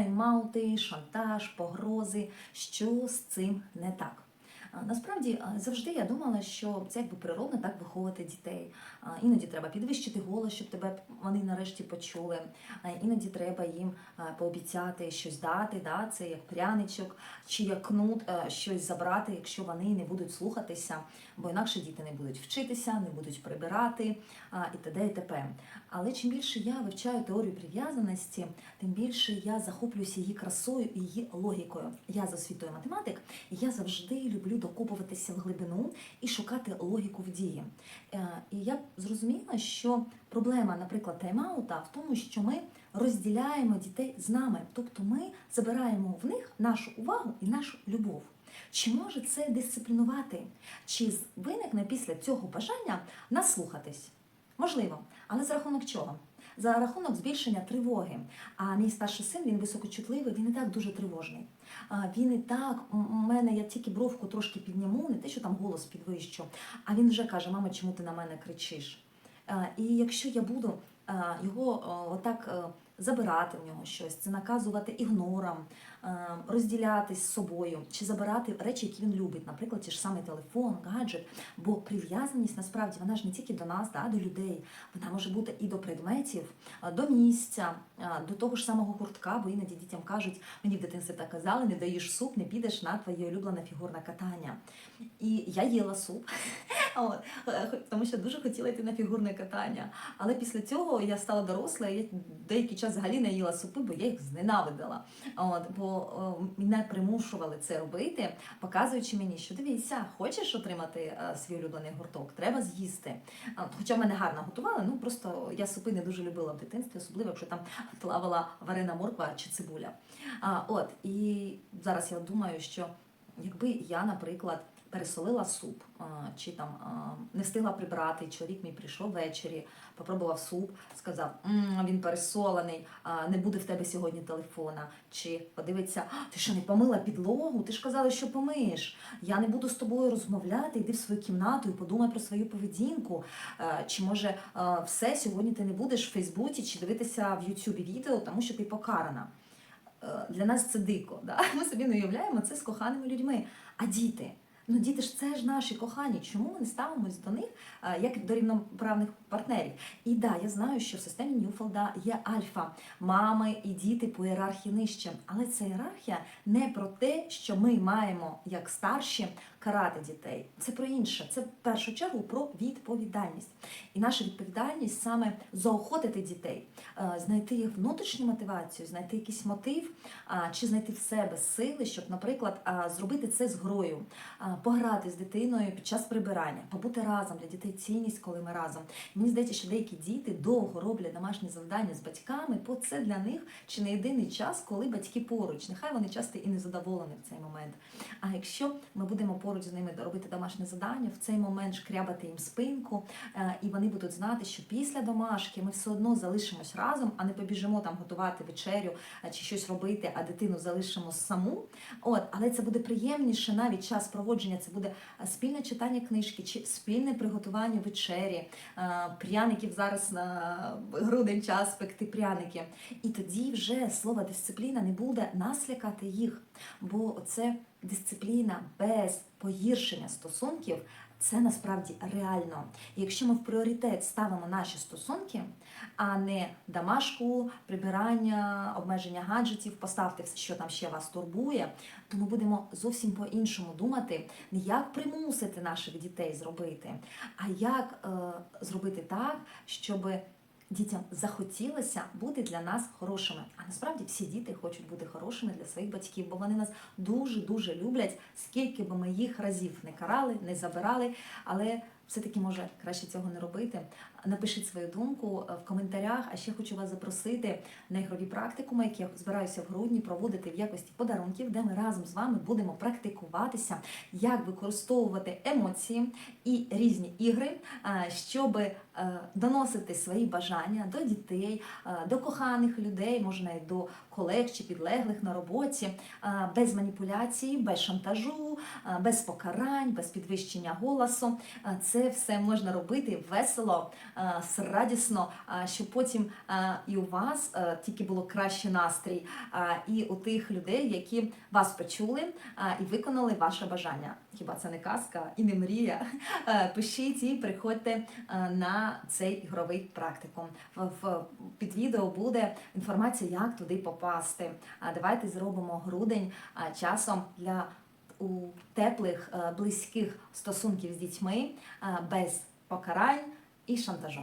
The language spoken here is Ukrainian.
тайм-аути, шантаж, погрози. Що з цим не так? Насправді завжди я думала, що це якби природно так виховувати дітей. Іноді треба підвищити голос, щоб тебе вони нарешті почули. Іноді треба їм пообіцяти щось дати, да? це як пряничок чи як кнут, щось забрати, якщо вони не будуть слухатися, бо інакше діти не будуть вчитися, не будуть прибирати і т.д. і т.п. Але чим більше я вивчаю теорію прив'язаності, тим більше я захоплююся її красою і її логікою. Я за освітою математик, і я завжди люблю докопуватися в глибину і шукати логіку в дії. Е, І я зрозуміла, що проблема, наприклад, тайм-аута в тому, що ми розділяємо дітей з нами, тобто ми забираємо в них нашу увагу і нашу любов. Чи може це дисциплінувати? Чи виникне після цього бажання наслухатись? Можливо, але за рахунок чого? За рахунок збільшення тривоги. А мій старший син він високочутливий, він і так дуже тривожний. Він і так, у мене я тільки бровку трошки підніму, не те, що там голос підвищу, а він вже каже: мама, чому ти на мене кричиш? І якщо я буду його отак а, забирати в нього щось, це наказувати ігнором, розділятись з собою чи забирати речі, які він любить, наприклад, ті ж саме телефон, гаджет. Бо прив'язаність насправді вона ж не тільки до нас, да, до людей, вона може бути і до предметів, до місця, до того ж самого гуртка, бо іноді дітям кажуть, мені в дитинстві так казали, не даєш суп, не підеш на твоє улюблене фігурне катання. І я їла суп, е, тому що дуже хотіла йти на фігурне катання. Але після цього я стала дорослою, я деякий час взагалі не їла супи, бо я їх зненавидила. От, бо е, мене примушували це робити, показуючи мені, що дивіться, хочеш отримати е, свій улюблений гурток, треба з'їсти. Хоча мене гарно готували, ну просто я супи не дуже любила в дитинстві, особливо якщо там плавала варена морква чи цибуля. От, і зараз я думаю, що якби я, наприклад, пересолила суп, чи там не встигла прибрати, чоловік мій прийшов ввечері, попробував суп, сказав, «М, він пересолений, не буде в тебе сьогодні телефона. Чи подивиться, ти що не помила підлогу? Ти ж казала, що помиєш. Я не буду з тобою розмовляти, йди в свою кімнату і подумай про свою поведінку. Чи може все сьогодні ти не будеш в Фейсбуці чи дивитися в Ютубі відео, тому що ти покарана. Е, Для нас це дико. Да? Ми собі не уявляємо це з коханими людьми. А діти? Ну, діти ж це ж наші кохані. Чому ми не ставимось до них е, як до рівноправних партнерів? І да, я знаю, що в системі Ньюфолда є альфа, мами і діти по ієрархії нижче. Але ця ієрархія не про те, що ми маємо як старші карати дітей. Це про інше. Це в першу чергу про відповідальність. І наша відповідальність саме заохотити дітей, е, знайти їх внутрішню мотивацію, знайти якийсь мотив, чи знайти в себе сили, щоб, наприклад, зробити це з грою, пограти з дитиною під час прибирання, побути разом для дітей цінність, коли ми разом. Мені здається, що деякі діти довго роблять домашні завдання з батьками, бо це для них чи не єдиний час, коли батьки поруч. Нехай вони часто і не задоволені в цей момент. А якщо ми будемо поруч з ними робити домашнє завдання, в цей момент шкрябати їм спинку, е, і вони будуть знати, що після домашки ми все одно залишимось разом, а не побіжимо там готувати вечерю е, чи щось робити, а дитину залишимо саму. От, але це буде приємніше навіть час проводження. Це буде е, спільне читання книжки чи спільне приготування вечері, пряників зараз на грудень час пекти пряники. І тоді вже слово дисципліна не буде нас лякати їх, бо це дисципліна без погіршення стосунків. Це насправді реально. Якщо ми в пріоритет ставимо наші стосунки, а не домашку, прибирання, обмеження гаджетів, поставте все, що там ще вас турбує, то ми будемо зовсім по-іншому думати, не як примусити наших дітей зробити, а як е, зробити так, щоб дітям захотілося бути для нас хорошими. А насправді всі діти хочуть бути хорошими для своїх батьків, бо вони нас дуже дуже люблять, скільки би ми їх разів не карали, не забирали, але. Все-таки може краще цього не робити. Напишіть свою думку е, в коментарях. А ще хочу вас запросити на ігрові практикуми, які я збираюся в грудні проводити в якості подарунків, де ми разом з вами будемо практикуватися, як використовувати емоції і різні ігри, е, щоб е, доносити свої бажання до дітей, до коханих людей, можна і до колег чи підлеглих на роботі, без маніпуляцій, без шантажу, без покарань, без підвищення голосу. Е, Це все можна робити весело, е, радісно, е, щоб потім е, і у вас тільки було кращий настрій, і у тих людей, які вас почули і виконали ваше бажання. Хіба це не казка і не мрія? Пишіть і приходьте на цей ігровий практикум. В, під відео буде інформація, як туди попасти. Давайте зробимо грудень часом для у теплих, е, близьких стосунків з дітьми е, без покарань і шантажу.